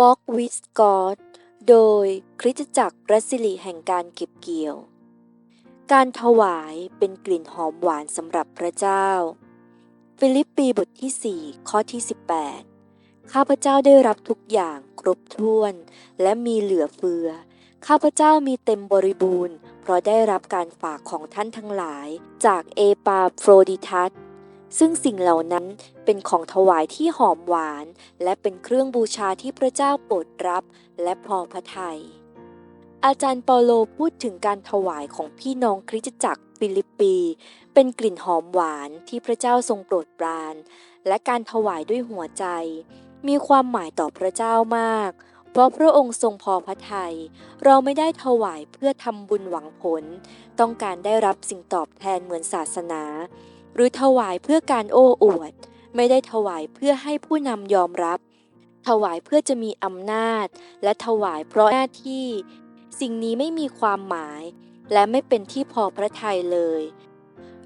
Walk with God โดยคริสตจักรรัสลิแห่งการเก็บเกี่ยว การถวายเป็นกลิ่นหอมหวานสำหรับพระเจ้า ฟิลิปปีบทที่ 4 ข้อที่ 18 ข้าพเจ้าได้รับทุกอย่างครบถ้วน และมีเหลือเฟือ ข้าพเจ้ามีเต็มบริบูรณ์ เพราะได้รับการฝากของท่านทั้งหลาย จากเอปาโฟรดิทัส ซึ่งสิ่งเหล่านั้นเป็นของถวายที่หอมหวาน และเป็นเครื่องบูชาที่พระเจ้าโปรดรับและพอพระทัยอาจารย์เปาโลพูดถึงการถวายของพี่น้องคริสตจักรฟิลิปปี เป็นกลิ่นหอมหวานที่พระเจ้าทรงโปรดปราน และการถวายด้วยหัวใจ มีความหมายต่อพระเจ้ามาก เพราะพระองค์ทรงพอพระทยัยเราไม่ได้ถวายเพื่อทำบุญหวังผล ต้องการได้รับสิ่งตอบแทนเหมือนศาสนา หรือถวายเพื่อการโอ้อวด ไม่ได้ถวายเพื่อให้ผู้นำยอมรับ ถวายเพื่อจะมีอำนาจ และถวายเพราะหน้าที่ สิ่งนี้ไม่มีความหมาย และไม่เป็นที่พอพระทัยเลย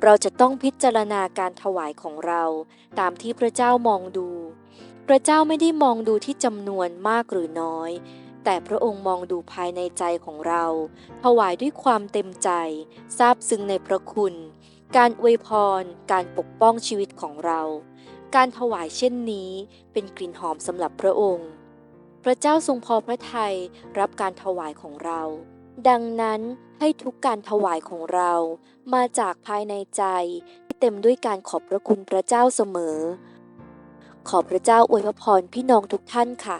เราจะต้องพิจารณาการถวายของเรา ตามที่พระเจ้ามองดู พระเจ้าไม่ได้มองดูที่จำนวนมากหรือน้อยแต่พระองค์มองดูภายในใจของเรา ถวายด้วยความเต็มใจ ซาบซึ้งในพระคุณ การอวยพร การปกป้องชีวิตของเรา การถวายเช่นนี้เป็นกลิ่นหอมสำหรับพระองค์ พระเจ้าทรงพอพระทัยรับการถวายของเรา ดังนั้นให้ทุกการถวายของเรามาจากภายในใจที่เต็มด้วยการขอบพระคุณพระเจ้าเสมอ ขอพระเจ้าอวยพรพี่น้องทุกท่านค่ะ